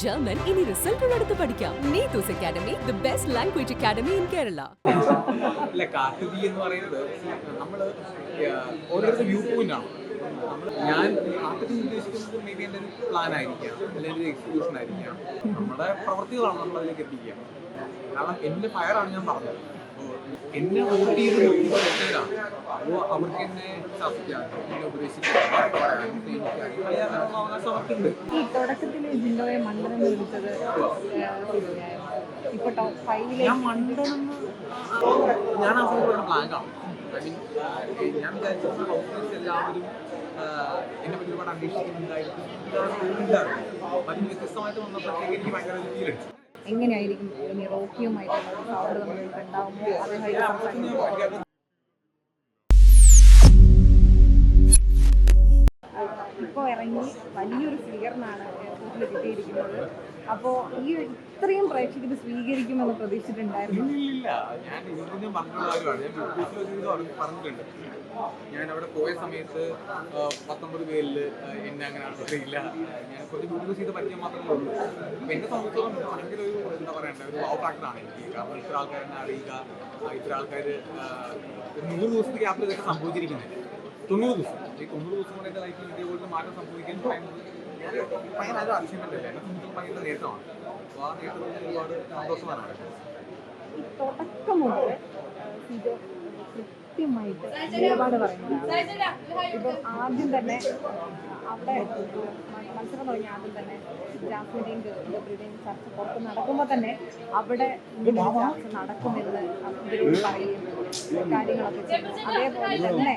German ഇനി റിസൾട്ടുകൾ എടുത്ത് പഠിക്കാം. Neethu's academy the best language academy in Kerala അല്ല കാട്ടുതീ എന്ന് പറയുന്നത് നമ്മൾ ഓരോരുത്തർ വ്യൂ പോയിന്റ് ആണ്. ഞാൻ കാട്ടുതീ ഉദ്ദേശിക്കുന്നത് മേ എന്റെ ഒരു പ്ലാൻ ആയിരിക്കാം അല്ലെങ്കിൽ ഒരു എക്സിക്യൂഷൻ ആയിരിക്കാം. നമ്മുടെ പ്രവൃത്തികളാണ് നമ്മൾ അതിലേക്ക് എത്തിക്കുക. കാരണം എന്റെ ഫയറാണ് ഞാൻ പറഞ്ഞത്. എന്നെ വോട്ട് ചെയ്ത് നിർത്തിയവരാണ് അപ്പോൾ അവർക്ക് എന്നെ ശാസിക്കാം എന്നെ ഉപദേശിക്കാം അവകാശം അവർക്കുണ്ട് ഈ തുടക്കത്തിൽ ജിൻഡോയെ മണ്ഡലം വിളിച്ചത് ഇപ്പൊ ടോപ്പ് ഫൈവിലേക്ക് ഞാൻ മണ്ടനെന്ന് ഞാൻ ആ സമയത്ത് ബ്ലാങ്കാണ് ഐ മീൻ ഞാൻ വിചാരിച്ചത് ഹൗസ്മേറ്റ്സ് എല്ലാവരും എന്നെ പറ്റി ഒരുപാട് അന്വേഷിക്കുന്നുണ്ടായിരുന്നു. അതിന് വ്യത്യസ്തമായിട്ട് വന്നപ്പോഴത്തേക്ക് എനിക്ക് ഭയങ്കര ഫീൽ അടിച്ചു എങ്ങനെയായിരിക്കും ഇനി റോക്കിയുമായിട്ടുള്ള ഇപ്പോൾ ഇറങ്ങി വലിയൊരു ഫിഗറിനാണ് എയർപോർട്ടിൽ കിട്ടിയിരിക്കുന്നത്. അപ്പോൾ ഈ ഇത്രയും പ്രേക്ഷകർ സ്വീകരിക്കുമെന്ന് പ്രതീക്ഷിച്ചിട്ടുണ്ടായിരുന്നു? ഞാൻ അവിടെ പോയ സമയത്ത് പത്തൊമ്പത് പേരിൽ എന്നെ അങ്ങനെ അറിയില്ല ഞാൻ കുറച്ച് ബിഗ് ചെയ്ത് പരിചയം മാത്രമേ ഉള്ളൂ. അപ്പം എന്നെ സംബന്ധിച്ചോളം ഭയങ്കര ഒരു എന്താ പറയണ്ടേ ഒരു വാവ് ഫാക്ടറാണ് എനിക്ക്. കാരണം ഇത്ര ആൾക്കാരെന്നെ അറിയുക ഇത്ര ആൾക്കാർ നൂറ് ദിവസത്തെ ഗ്യാപ്പിൽ ഇതൊക്കെ സംഭവിച്ചിരിക്കുന്നത്. തൊണ്ണൂറ് ദിവസം. ഈ തൊണ്ണൂറ് ദിവസം കൊണ്ട് എന്റെ ലൈഫിൽ ഇതേപോലത്തെ മാറ്റം സംഭവിക്കാൻ പറയുന്നത് അച്ചീവ്മെന്റ് അല്ലേ എന്നെ സംബന്ധിച്ചിടത്തോളം ഭയങ്കര നേട്ടമാണ് അപ്പോൾ ആ നേട്ടത്തിൽ ഒരുപാട് സന്തോഷമാണ് തുടക്കം മുതൽ സിജോ കൃത്യമായിട്ട് നിലപാട് പറയുന്നതാണ് ഇപ്പം ആദ്യം തന്നെ അവിടെ മത്സരം തുടങ്ങിയ ആദ്യം തന്നെ ജാസ്മിന്റെയും ഗബ്രിയുടെയും ചർച്ച പുറത്ത് നടക്കുമ്പോൾ തന്നെ അവിടെ ചർച്ച നടക്കുമെന്ന് ഇവരോട് പറയുകയും കാര്യങ്ങളൊക്കെ അതേപോലെ തന്നെ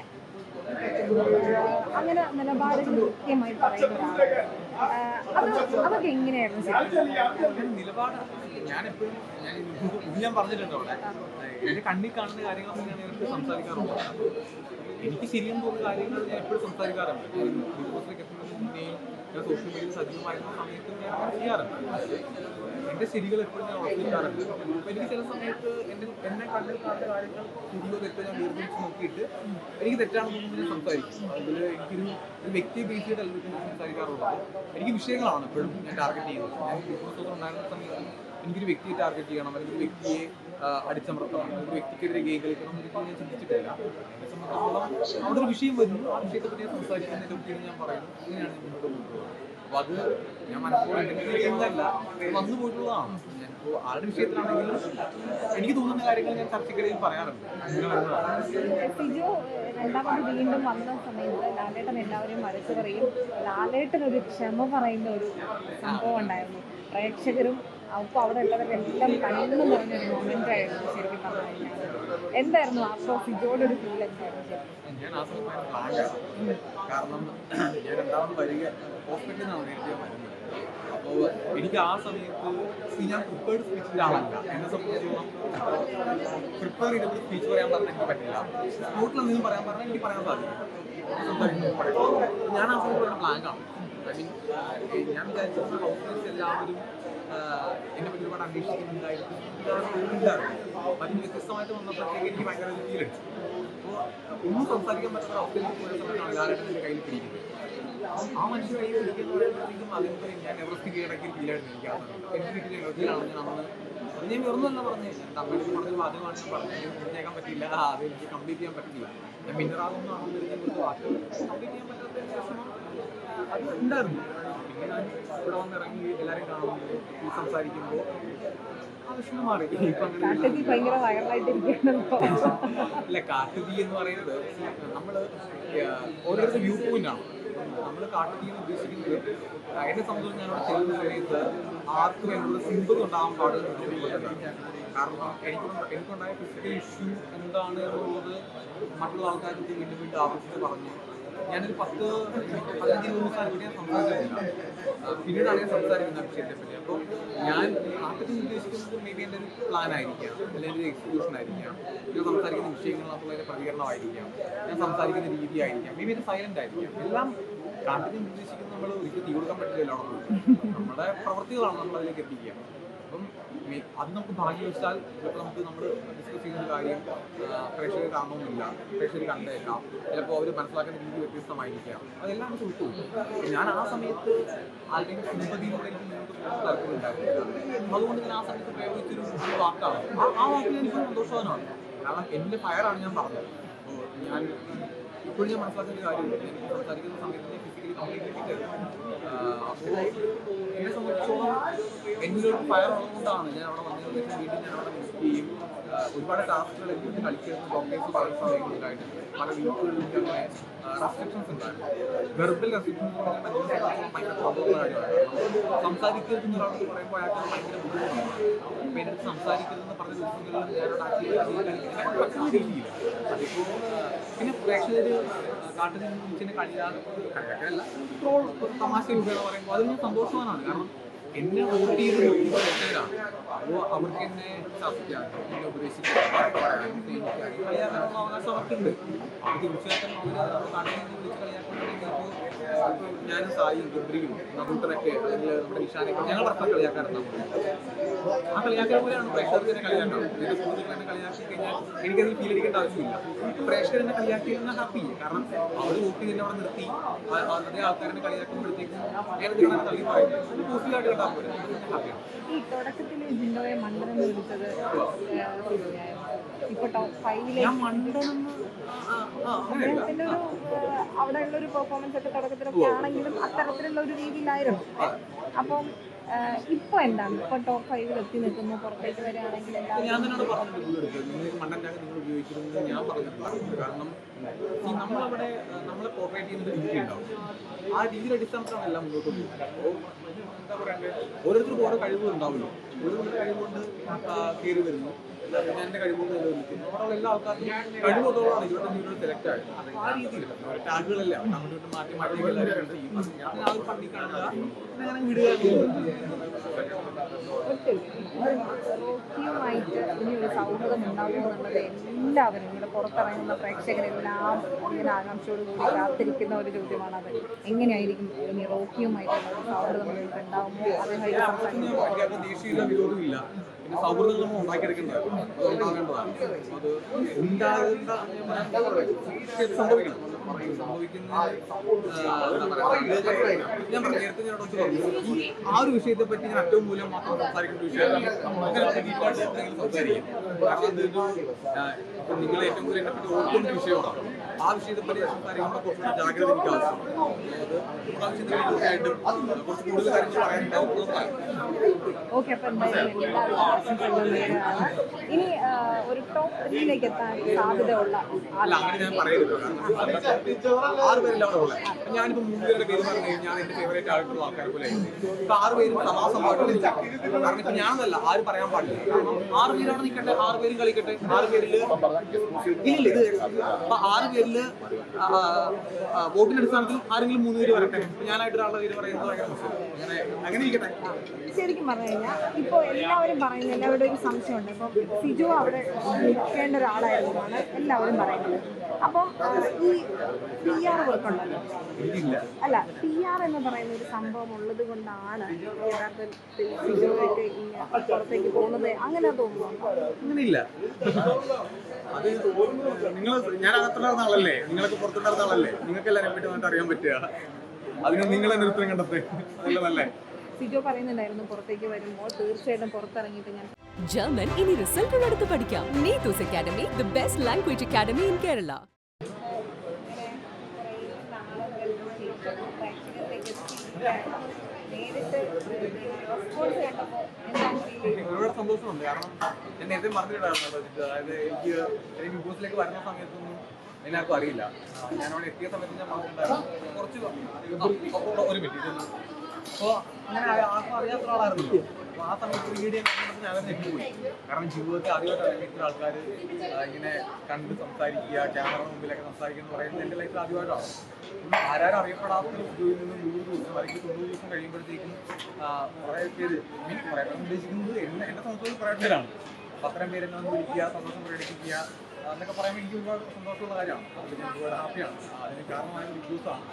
അങ്ങനെ നിലപാടുകൾ കൃത്യമായി പറയുന്ന ഒരാളാണ് ആഹ് അത് അതൊക്കെ എങ്ങനെയായിരുന്നു നിലപാട് ഞാനെപ്പോഴും ഞാൻ പറഞ്ഞിട്ടുണ്ട് അവിടെ എന്റെ കണ്ണിൽ കാണുന്ന കാര്യങ്ങളൊക്കെ ഞാൻ നേരിട്ട് സംസാരിക്കാറുണ്ട്. എനിക്ക് ശരിയെന്ന് തോന്നുന്ന കാര്യങ്ങൾ ഞാൻ എപ്പോഴും സംസാരിക്കാറുണ്ട്. ഞാൻ സോഷ്യൽ മീഡിയയിൽ സജീവമായിരുന്ന സമയത്ത് ഞാൻ ചെയ്യാറുണ്ട്. എന്റെ ശരികൾ എപ്പോഴും ഞാൻ ഉറപ്പിക്കാറുണ്ട് അപ്പൊ എനിക്ക് ചില സമയത്ത് എന്റെ എന്നെ കണ്ണിൽ കാണുന്ന കാര്യങ്ങൾ ശരിയോ തെറ്റോ ഞാൻ വേർതിരിച്ച് നോക്കിയിട്ട് എനിക്ക് തെറ്റാണെന്ന് തോന്നുമ്പോൾ ഞാൻ സംസാരിക്കും അതിൽ എനിക്കൊരു ഒരു വ്യക്തിയെ ബേസ് ചെയ്തല്ല സംസാരിക്കാറുള്ളത്. എനിക്ക് വിഷയങ്ങളാണ് എപ്പോഴും ഞാൻ ടാർഗറ്റ് ചെയ്യുന്നത്. ഞാൻ ഉണ്ടായിരുന്ന സമയത്ത് എനിക്കൊരു വ്യക്തിയെ ടാർഗറ്റ് ചെയ്യണം അല്ലെങ്കിൽ ഒരു വ്യക്തിയെ അടിച്ചമർത്തണം ഒരു വ്യക്തിക്കെതിരെ ഗെയിം കളിക്കണം എന്നൊക്കെ ഞാൻ ചിന്തിച്ചിട്ടില്ല. എന്നെ സംബന്ധിച്ചിടത്തോളം അവിടെ ഒരു വിഷയം വരുന്നു. ആ വിഷയത്തെ പറ്റി ഞാൻ സംസാരിക്കുന്നതിന്റെ പറ്റിയാണ് ഞാൻ പറയുന്നത്. അങ്ങനെയാണ് ഞാൻ മുന്നോട്ട് കൊണ്ടുപോകുന്നത്. അപ്പോൾ അത് ഞാൻ മനസ്സിലാക്കുന്നതല്ല വന്നു പോയിട്ടുള്ളതാണ്. ഞാനിപ്പോൾ ആരുടെ വിഷയത്തിലാണെങ്കിലും എനിക്ക് തോന്നുന്ന കാര്യങ്ങൾ ഞാൻ ചർച്ചയ്ക്കിടയിൽ പറയാറുണ്ട്. രണ്ടാമത് വീണ്ടും വന്ന സമയത്ത് ലാലേട്ടൻ എല്ലാവരെയും വരച്ചു പറയും. ലാലേട്ടൻ ഒരു ക്ഷമ പറയുന്ന ഒരു സംഭവം ഉണ്ടായിരുന്നു. പ്രേക്ഷകരും അപ്പോൾ അവിടെ ഉള്ളവരെല്ലാം കണ്ണു ഒരു മൊമെന്റ് ആയിരുന്നു ശരിക്കും പറഞ്ഞു കഴിഞ്ഞാൽ എന്തായിരുന്നു അപ്പോൾ സിജോയുടെ ഒരു ഫീൽ എന്തായിരുന്നു ഞാൻ എനിക്ക് ആ സമയത്ത് ഞാൻ പ്രിപ്പേർഡ് സ്പീച്ചിന്റെ ആളല്ല. എന്നെ സംബന്ധിച്ചോളം പ്രിപ്പയർ ചെയ്തിട്ട് സ്പീച്ച് പറയാൻ പറഞ്ഞാൽ എനിക്ക് പറ്റില്ല. സ്പോട്ടിൽ എന്തെങ്കിലും പറയാൻ പറഞ്ഞാൽ എനിക്ക് പറയാൻ സാധിക്കും. ഞാൻ ആ സമയത്ത് ബ്ലാങ്കാണ് ഐ മീൻ ഞാൻ വിചാരിച്ചു എല്ലാവരും എന്നെ പറ്റി ഒരുപാട് അന്വേഷിക്കുന്നുണ്ടായിരുന്നു. ഇതാണ് തോന്നുന്നില്ലായിരുന്നു വന്ന വ്യത്യസ്തമായിട്ട് വന്നപ്പോഴത്തേക്ക് എനിക്ക് ഭയങ്കര ഒരു അപ്പോൾ ഒന്നും സംസാരിക്കാൻ പറ്റാത്ത അവസ്ഥയിലേക്ക് പോയ സമയത്താണ് ലാലേട്ടൻ എന്റെ കയ്യിൽ പിടിക്കുന്നത്. ആ മനുഷ്യ കയ്യിൽ പിടിക്കുന്ന പറയുമ്പോഴത്തേക്കും അതിന്റെ ഞാൻ എവറസ്റ്റ് കീഴടക്കി ഫീലായിരുന്നു എനിക്ക് ആ സമയത്ത് എനിക്ക് കിട്ടിയ എനർജിയിലാണ് ഞാൻ അന്ന് അത് ഞാൻ പറഞ്ഞു. തമിഴ് പറഞ്ഞ വാദ്യമാണ് ഞാൻ പറഞ്ഞത് എനിക്ക് പൂർത്തിയാക്കാൻ പറ്റില്ല അത് എനിക്ക് കംപ്ലീറ്റ് ചെയ്യാൻ പറ്റില്ല ഞാൻ മിന്നറാകുന്ന ആണെന്ന് ഞാൻ കുറച്ച് വാക്ക്. കംപ്ലീറ്റ് ചെയ്യാൻ പറ്റാത്തതിന് ശേഷം അത് ഉണ്ടായിരുന്നു. ഞാൻ ഇവിടെ വന്ന് ഇറങ്ങി എല്ലാവരെയും കാണുമ്പോൾ ഈ സംസാരിക്കുമ്പോൾ മാറി കാട്ടുതീ എന്ന് പറയുന്നത് നമ്മൾ ഓരോരുത്തർ വ്യൂ പോയിന്റ് ആണ്. നമ്മൾ കാട്ടുതീ എന്ന് ഉദ്ദേശിക്കുന്നത് എന്നെ സംബന്ധിച്ച് ഞാൻ അവിടെ ചെയ്യുന്ന സമയത്ത് ആർക്കും എന്നുള്ള സിമ്പതി ഉണ്ടാവാൻ പാടില്ല കാരണം എനിക്ക് എനിക്കുണ്ടായ ഫിസിക്കൽ ഇഷ്യൂ എന്താണ് എന്നുള്ളത് മറ്റുള്ള ആൾക്കാർക്ക് വീണ്ടും വീണ്ടും ആവശ്യത്തിൽ പറഞ്ഞു. ഞാനൊരു പത്ത് പതിനഞ്ച് ഇരുപത് ദിവസം ഞാൻ സംസാരിച്ചിട്ടില്ല. പിന്നീടാണ് ഞാൻ സംസാരിക്കുന്നത് ആ വിഷയത്തെ പറ്റി. അപ്പോൾ ഞാൻ ആദ്യത്തിൽ ഉദ്ദേശിക്കുന്നത് മേ ബി എന്റെ ഒരു പ്ലാൻ ആയിരിക്കാം അല്ലെങ്കിൽ ഒരു എക്സിക്യൂഷൻ ആയിരിക്കാം. ഞാൻ സംസാരിക്കുന്ന വിഷയങ്ങളിനകത്തുള്ള എന്റെ പ്രതികരണമായിരിക്കാം. ഞാൻ സംസാരിക്കുന്ന രീതി ആയിരിക്കാം. മേ ബി ഇത് സൈലന്റ് ആയിരിക്കാം. എല്ലാം കാട്ടിൽ ഉദ്ദേശിക്കുന്നത് നമ്മൾ ഒരിക്കലും തീ കൊടുക്കാൻ പറ്റില്ലല്ലോ നമ്മുടെ പ്രവൃത്തികളാണ് നമ്മൾ അതിലേക്ക് എത്തിക്കുക. അപ്പം അത് നമുക്ക് ഭാഗ്യവശാൽ ചിലപ്പോൾ നമുക്ക് നമ്മൾ ഡിസ്കസ് ചെയ്യുന്ന ഒരു കാര്യം പ്രേക്ഷകർ കാണണമെന്നില്ല. പ്രേക്ഷകർ കണ്ടേക്കാം. ചിലപ്പോൾ അവർ മനസ്സിലാക്കുന്ന രീതി വ്യത്യസ്തമായിരിക്കാം. അതെല്ലാം നമുക്ക് വിട്ടു ഞാൻ ആ സമയത്ത് ആരുടെയും സിമ്പതിയിലൂടെ എനിക്ക് അതുകൊണ്ട് ഞാൻ ആ സമയത്ത് പ്രയോഗിച്ചൊരു വാക്കാണ്. ആ വാക്കിൽ എനിക്ക് സന്തോഷവാനാണ്. കാരണം എന്റെ ഫയറാണ് ഞാൻ പറഞ്ഞത്. ഞാൻ ഇപ്പോഴും ഞാൻ മനസ്സിലാക്കുന്ന ഒരു കാര്യമുണ്ട്. എനിക്ക് സംസാരിക്കുന്ന സമയത്ത് എന്നെ സംബന്ധിച്ചോളം എന്നിലൊരു ഫയർ ഉള്ളതുകൊണ്ടാണ് ഞാൻ അവിടെ വന്നിട്ട് വീട്ടിൽ ഞാൻ അവിടെ മിസ് ആ, ഒരുപാട് ടാസ്കുകൾ എന്തൊക്കെ കളിക്കുന്ന ഡോക്ടേഴ്സ് പറയുന്ന സമയങ്ങളിലായിട്ട് പല വീക്കുകളിലും അങ്ങനെ റെസ്ട്രിക്ഷൻസ് ഉണ്ടായിരുന്നു. റെസ്ട്രിക്ഷൻസ് ഭയങ്കര പ്രോബ്ലമുള്ള കാര്യമാണ് സംസാരിക്കരുത് പറയുമ്പോൾ അയാൾക്ക് ഭയങ്കര ബുദ്ധിമുട്ടാണ്. അപ്പോൾ എന്റെ സംസാരിക്കരുതെന്ന് പറഞ്ഞ ദിവസങ്ങളിൽ പിന്നെ പ്രേക്ഷകർ കാട്ടിൽ നിന്ന് കളിയാതെ കളിയാക്കല്ല ട്രോൾ തമാശ രൂപേണ പറയുമ്പോൾ അതൊന്നും ഞാൻ സന്തോഷവാനാണ്. കാരണം എന്നെ വോട്ട് ചെയ്ത് അപ്പോൾ അവർക്ക് എന്നെ ഞാനും സായി ഗബ്രിയും അല്ലെങ്കിൽ നമ്മുടെ നിഷാനൊക്കെ ഞങ്ങൾ പരസ്പരം കളിയാക്കാറുണ്ട്. ആ കളിയാക്കാൻ പോലെയാണ് പ്രേക്ഷകർക്ക് തന്നെ കളിയാക്കണം എന്റെ സുഹൃത്തുക്കൾ എന്നെ കളിയാക്കി കഴിഞ്ഞാൽ എനിക്കതിൽ ഫീൽ അടിക്കേണ്ട ആവശ്യമില്ല. പ്രേക്ഷകർ എന്നെ കളിയാക്കി എന്നാൽ ഹാപ്പി കാരണം അവർ വോട്ട് ചെയ്ത് അവിടെ നിർത്തി. അതേ ആൾക്കാരെ കളിയാക്കുമ്പോഴത്തേക്കും കാണാൻ തള്ളി പറയുന്നത്. പോസിറ്റീവായിട്ട് ഈ തുടക്കത്തിൽ ജിൻഡോയെ മണ്ടൻ വിളിച്ചത് ഇപ്പൊ ടോപ്പ് ഫൈവിലെ ഞാൻ മണ്ടനെന്ന് ആ, ആ, അങ്ങനെയല്ല അദ്ദേഹത്തിന്റെ ഒരു അവിടെയുള്ള ഒരു പെർഫോമൻസ് ഒക്കെ തുടക്കത്തിലൊക്കെ ആണെങ്കിലും അത്തരത്തിലുള്ള ഒരു രീതിയിലായിരുന്നു. അപ്പം ഏഹ്, ഇപ്പൊ എന്താണ്? ഇപ്പൊ ടോപ്പ് ഫൈവിൽ എത്തി നിൽക്കുന്നു പുറത്തേക്ക് വരികയാണെങ്കിൽ എല്ലാവരും ഞാൻ നിന്നോട് നിങ്ങൾക്ക് മണ്ടന്റാക്കി നിങ്ങൾ ഉപയോഗിച്ചിരുന്നത് ഞാൻ പറഞ്ഞിട്ടുണ്ട്. കാരണം നമ്മളവിടെ നമ്മളെ പോർട്രേറ്റ് ചെയ്യുന്ന രീതി ഉണ്ടാവും. ആ രീതിയുടെ അടിസ്ഥാനത്തിലാണ് എല്ലാം മുന്നോട്ട് പോകുന്നത്. എന്താ പറയുക ഓരോരുത്തർക്കും ഓരോ കഴിവുകൾ ഉണ്ടാവുമല്ലോ. ഒരുപാട് കഴിവുകൊണ്ട് കയറി വരുന്നു. എന്റെ കഴിവുകൊണ്ട് നിലനിൽക്കുന്നു അവിടെയുള്ള എല്ലാ ആൾക്കാർക്കും കഴിവുള്ളതാണ് ഇരുപത്തഞ്ച് ഇരുപത് സെലക്ട് ആയത്. ആ രീതിയിൽ ടാഗുകളല്ല അങ്ങോട്ട് മാറ്റി മാറ്റി എല്ലാവരും ചെയ്യും ഞാൻ ആ ഒരു പണ്ടി കാണുക അങ്ങനെ വിടുക റോക്കിയുമായിട്ട് ഇനി ഒരു സൗഹൃദം ഉണ്ടാവും എന്നുള്ളത് എല്ലാവരും ഇവിടെ പുറത്തിറങ്ങുന്ന പ്രേക്ഷകരെല്ലാം ഇങ്ങനെ ആകാംക്ഷയോടുകൂടി കാത്തിരിക്കുന്ന ഒരു ചോദ്യമാണ് അത്. എങ്ങനെയായിരിക്കും ഇനി റോക്കിയുമായിട്ടുള്ള ഒരു സൗഹൃദം നിങ്ങൾക്ക് ഉണ്ടാവുമോ അദ്ദേഹം പിന്നെ സൗഹൃദങ്ങൾ നമ്മൾ ഉണ്ടാക്കിയെടുക്കേണ്ടതാണ്. അത് ഉണ്ടാകേണ്ട സംഭവിക്കണം സംഭവിക്കുന്ന ആ, എന്താ പറയാ, ഞാൻ നേരത്തെ ഞാൻ ഇവിടെ പറഞ്ഞു ആ ഒരു വിഷയത്തെ പറ്റി ഞാൻ ഏറ്റവും മൂലം മാത്രം സംസാരിക്കുന്ന വിഷയമാണ്. അങ്ങനെ ഡീപ്പായിട്ട് സംസാരിക്കും. പക്ഷെ ഇതൊരു നിങ്ങൾ ഏറ്റവും കൂടുതൽ എന്നെ പറ്റി ഓർക്കുന്ന വിഷയമാണ്? ആ വിഷയത്തെ പറ്റി സംസാരിക്കുമ്പോൾ കുറച്ച് ജാഗ്രത എനിക്ക് ആവശ്യമാണ് അത് തീർച്ചയായിട്ടും കുറച്ച് കൂടുതൽ കാര്യങ്ങൾ പറയാനുണ്ടാവും പറയാം ഓക്കെ അപ്പൊ എന്തായാലും എല്ലാവരും ആശംസകളും നേരുകയാണ് ഇനി ഒരു ടോപ്പ് ത്രീയിലേക്ക് എത്താൻ സാധ്യതയുള്ള അല്ല അങ്ങനെ ഞാൻ പറയരുത് ആറ് പേരല്ല ഉള്ളത് ഞാനിപ്പോ മൂന്ന് പേരുടെ പേര് പറഞ്ഞു കഴിഞ്ഞാൽ എന്റെ ഫേവറേറ്റ് ആയിട്ടുള്ള ആൾക്കാരെ ആറ് പേരും സമാസമായിട്ട് കാരണം ഇപ്പൊ ഞാനല്ല ആരും പറയാൻ പാടില്ല കാരണം ആറ് പേര് നിൽക്കട്ടെ ആറ് പേരും കളിക്കട്ടെ ആറ് പേരിൽ ഇല്ല ഇത് അപ്പൊ ആറ് ആ, വോട്ടിന്റെ അടിസ്ഥാനത്തിൽ ആരെങ്കിലും മൂന്ന് പേര് വരട്ടെ? ഞാനായിട്ട് ഒരാളുടെ പേര് പറയുന്നത് അങ്ങനെ അങ്ങനെ ഇരിക്കട്ടെ. ശരിക്കും പറഞ്ഞു കഴിഞ്ഞാൽ ഇപ്പോൾ എല്ലാവരും പറയുന്നത് എല്ലാവരുടെ ഒരു സംശയമുണ്ട്. ഇപ്പം സിജു അവിടെ നിൽക്കേണ്ട ഒരാളായിരുന്നാണ് എല്ലാവരും പറയുന്നത്. അപ്പം ഈ പി ആർ വർക്ക് ഉണ്ടല്ലോ. അല്ല പി ആർ എന്ന് പറയുന്ന ഒരു സംഭവം ഉള്ളത് കൊണ്ടാണ് യഥാർത്ഥത്തിൽ സിജുവൊക്കെ ഇങ്ങനെ പുറത്തേക്ക് പോകുന്നത്. അങ്ങനെ തോന്നുന്നു അങ്ങനെയില്ല. അത് നിങ്ങൾ ഞാൻ അകത്തുണ്ടായിരുന്ന ആളല്ലേ? നിങ്ങളൊക്കെ പുറത്തുണ്ടായിരുന്ന ആളല്ലേ? നിങ്ങൾക്ക് എല്ലാവരെ പറ്റി വന്നിട്ട് അറിയാൻ പറ്റുക. അതിന് നിങ്ങൾ തന്നെ ഉത്തരം കണ്ടെത്തേ നല്ലതല്ലേ? സിജോ പറയുന്നുണ്ടായിരുന്നു പുറത്തേക്ക് വരുമ്പോൾ തീർച്ചയായിട്ടും പുറത്തിറങ്ങിയിട്ട് ഞാൻ ജർമ്മൻ ഇനി റിസൾട്ടുകളെടുത്ത് പഠിക്കാം. Neethu's academy the best language academy in Kerala നേരിട്ട് റെസ്പോൺസ് കണ്ടപ്പോൾ എന്താണ് ഫീൽ ചെയ്തത് ഒരുപാട് സന്തോഷമുണ്ട്. കാരണം ഞാൻ നേരത്തെ പറഞ്ഞിട്ടുണ്ടായിരുന്നു. അതായത് എനിക്ക് എനിക്ക് ബിഗ് ബോസിലേക്ക് വരുന്ന സമയത്തൊന്നും എന്നെ അറിയില്ല. ഞാൻ എത്തിയ സമയത്ത് ഞാൻ പറഞ്ഞിട്ടുണ്ടായിരുന്നു. കുറച്ച് ഒരു മിനിറ്റ്. അപ്പോൾ അങ്ങനെ അറിയാത്ത ഒരാളായിരുന്നു അപ്പോൾ ആ സമയത്ത് വീഡിയോ ഞെട്ടിപ്പോയി കാരണം ജീവിതത്തിൽ ആദ്യമായിട്ട് ഇറങ്ങിയിട്ടുള്ള ആൾക്കാർ ഇങ്ങനെ കണ്ട് സംസാരിക്കുക ക്യാമറ മുമ്പിലൊക്കെ സംസാരിക്കുക എന്ന് പറയുന്നത് എന്റെ ലൈഫിൽ ആദ്യമായിട്ടാണ്. ആരാരും അറിയപ്പെടാത്ത ഒരു ജോലിയിൽ നിന്ന് നൂറ് ദിവസം അല്ലെങ്കിൽ തൊണ്ണൂറ് ദിവസം കഴിയുമ്പോഴത്തേക്കും കുറേ പേര് മീൻ പറയാൻ ഉദ്ദേശിക്കുന്നത് എന്നെ എന്നെ സംബന്ധിച്ച് കുറേ പേരാണ്. അത്രയും പേര് എന്നെ വിളിക്കുക സന്തോഷം പ്രകടിപ്പിക്കുക എന്നൊക്കെ പറയുമ്പോൾ എനിക്ക് ഒരുപാട് സന്തോഷമുള്ള കാര്യമാണ്. ഞാൻ ഒരുപാട് ഹാപ്പിയാണ് അതിന് കാരണമായ ബിഗ് ദിവസമാണ്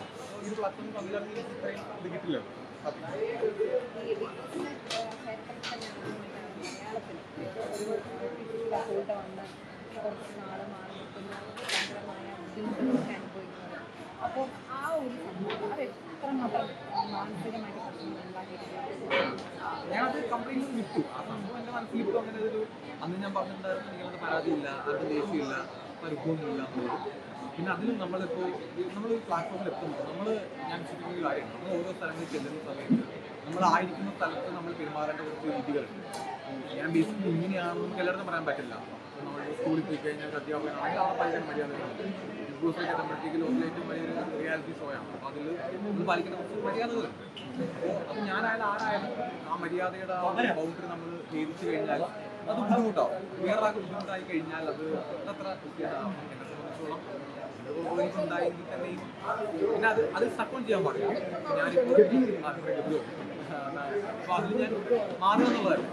ഇത് ഒരു പങ്കുചേർന്ന് എനിക്ക് ഇത്രയും ഇത് കിട്ടില്ല ഒരു അത് ഞാനത് കംപ്ലൈന്റ് വിട്ടു ആ സംഭവം എന്റെ മനസ്സിൽ ഇപ്പോൾ അങ്ങനെ ഒരു അന്ന് ഞാൻ പറഞ്ഞിട്ടുണ്ടായിരുന്നു നിങ്ങളത് പരാതിയില്ല ആർക്കും ദേഷ്യമില്ല. പരിഭവമില്ല എന്നുള്ളത് പിന്നെ അതിലും നമ്മളിപ്പോൾ ഒരു പ്ലാറ്റ്ഫോമിൽ എത്തുമ്പോൾ നമ്മൾ ഞാൻ വിശ്വസിക്കുന്ന കാര്യമാണ് നമ്മൾ ഓരോ സ്ഥലങ്ങളിൽ ചെല്ലുന്ന സമയത്ത് നമ്മളായിരിക്കുന്ന സ്ഥലത്ത് നമ്മൾ പെരുമാറേണ്ട കുറച്ച് രീതികളുണ്ട്. ഞാൻ ബേസിക്കലി ഇങ്ങനെയാണെന്ന് നമുക്ക് എല്ലായിടത്തും പറയാൻ പറ്റില്ല. നമ്മൾ സ്കൂളിൽ പോയി കഴിഞ്ഞാൽ അധ്യാപകനാണെങ്കിൽ അവിടെ പാലിക്കാൻ മര്യാദകളുണ്ട് ബിഗ് ബോസിലേക്ക് എത്തുമ്പോഴത്തേക്ക് ലോകത്തിലെ ഏറ്റവും വലിയൊരു റിയാലിറ്റി ഷോ ആണ്. അപ്പോൾ അതിൽ നമ്മൾ പാലിക്കുന്ന കുറച്ച് മര്യാദകളുണ്ട് അപ്പോൾ ഞാനായാലും ആരായാലും ആ മര്യാദയുടെ ആ ബൗണ്ടറി നമ്മൾ ഭേദിച്ചു കഴിഞ്ഞാൽ അത് ബുദ്ധിമുട്ടാവും. ആൾക്ക് ബുദ്ധിമുട്ടായി കഴിഞ്ഞാൽ അത് അത്ര. എന്നെ സംബന്ധിച്ചോളം ഉണ്ടായെങ്കിൽ തന്നെയും പിന്നെ അത് അത് സപ്പോർട്ട് ചെയ്യാൻ പാടില്ല. ഞാനിപ്പോൾ അപ്പോൾ അതിൽ ഞാൻ മാറുക എന്നുള്ളതല്ല